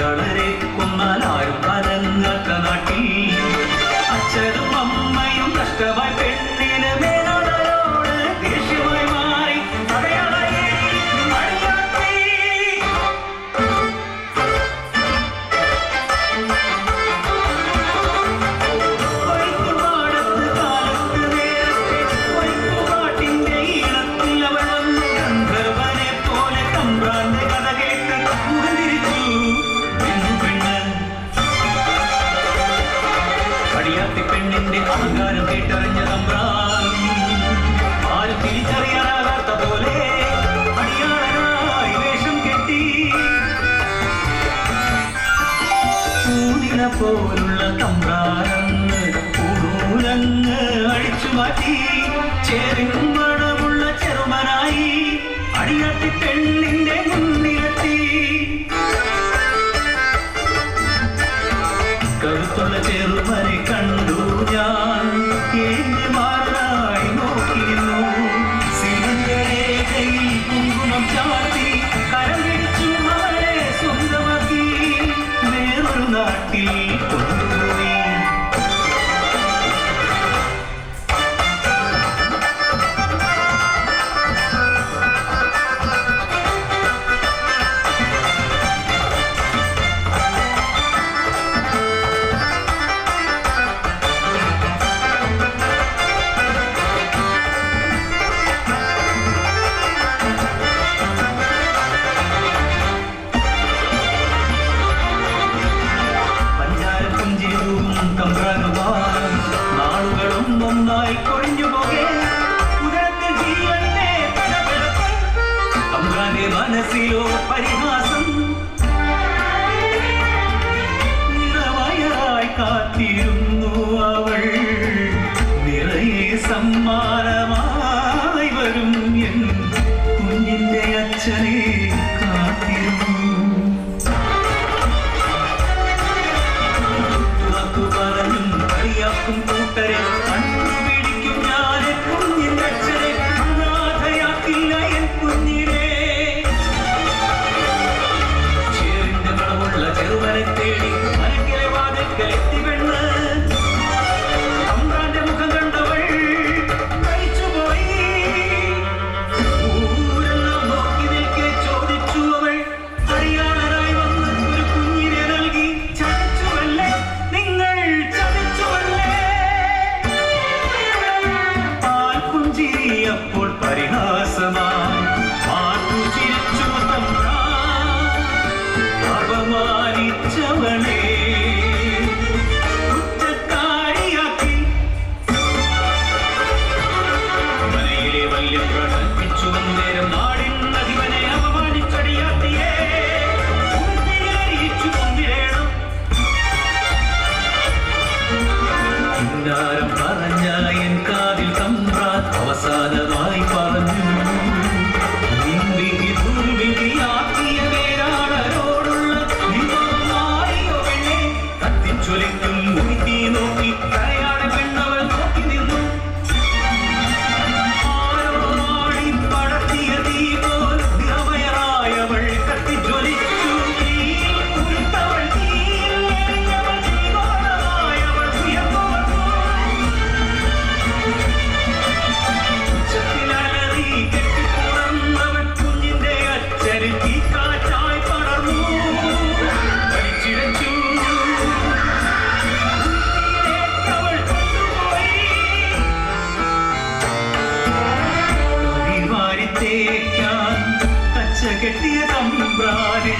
വളരെ പെണ്ണിന്റെ അഹങ്കാരം കേട്ടറിഞ്ഞ തമ്പ്രാൻ. ആരും തിരിച്ചറിയാനാകാത്ത പോലെ അടിയാളനായി വേഷം കെട്ടി. പൂതിന പോലുള്ള തമ്പ്രാനങ്ങ് പൂടൂലങ്ങ് അഴിച്ചു മാറ്റി ചേരുന്നു കഴുത്തുള്ള ചെറുമനെ കണ്ടു ഞാൻ മനസ്സിലോ പരിഹാസം നിറവയറായി കാത്തിരുന്നു അവൾ. പകച്ചവളേ കുറ്റക്കാരിയാക്കി. മലയിലെ വല്യ പ്രണപ്പിച്ചു വന്നേരം നാടിൻ നദിവനെ അപമാനിച്ചടിയാത്തിയേ അറിയിച്ചു കൊണ്ടിരേണം പറഞ്ഞ கெட்டிய தம்பிரானே